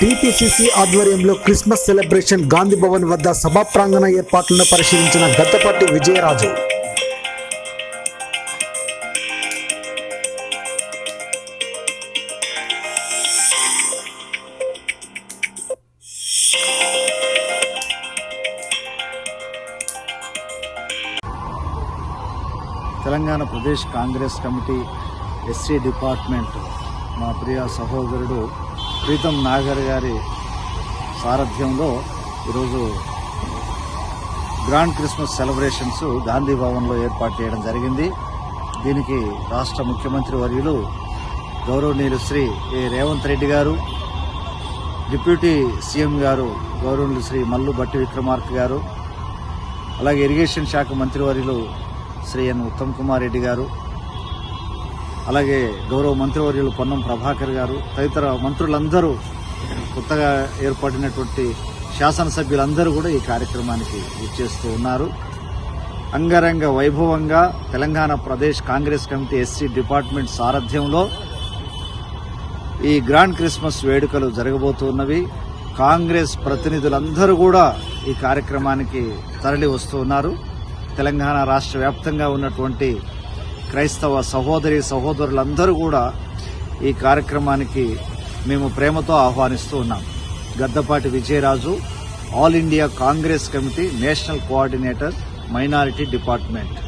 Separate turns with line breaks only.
TPCC ఆధ్వర్యంలో Christmas celebration Gandhi Bhavan వద్ద సభా ప్రాంగణ ఏర్పాట్లను పరిశీలించిన Gaddapati Vijayaraju.
Telangana Pradesh Congress committee SC department మా ప్రియ సహోదరుడు ప్రీతం నాగర్ గారి సారథ్యంలో ఈరోజు గ్రాండ్ క్రిస్మస్ సెలబ్రేషన్స్ గాంధీ భవన్లో ఏర్పాటు చేయడం జరిగింది. దీనికి రాష్ట్ర ముఖ్యమంత్రి వర్యులు గౌరవనీయులు శ్రీ ఏ రేవంత్ రెడ్డి గారు డిప్యూటీ సీఎం గారు గౌరవనీయులు శ్రీ మల్లు బట్టి విక్రమార్క గారు అలాగే ఇరిగేషన్ శాఖ మంత్రివర్యులు శ్రీ ఎన్ ఉత్తమ్ కుమార్ రెడ్డి గారు అలాగే గౌరవ మంత్రివర్యులు పొన్నం ప్రభాకర్ గారు తదితర మంత్రులందరూ కొత్తగా ఏర్పడినటువంటి శాసనసభ్యులందరూ కూడా ఈ కార్యక్రమానికి ఇచ్చేస్తూ ఉన్నారు. అంగరంగ వైభవంగా Telangana Pradesh Congress committee SC department సారథ్యంలో ఈ గ్రాండ్ క్రిస్మస్ వేడుకలు జరగబోతున్నవి. కాంగ్రెస్ ప్రతినిధులందరూ కూడా ఈ కార్యక్రమానికి తరలి వస్తూ ఉన్నారు. తెలంగాణ రాష్ట్ర వ్యాప్తంగా ఉన్నటువంటి క్రైస్తవ సహోదరి సహోదరులందరూ కూడా ఈ కార్యక్రమానికి మేము ప్రేమతో ఆహ్వానిస్తూ ఉన్నాం. Gaddapati Vijayaraju all India Congress committee national coordinator minority department.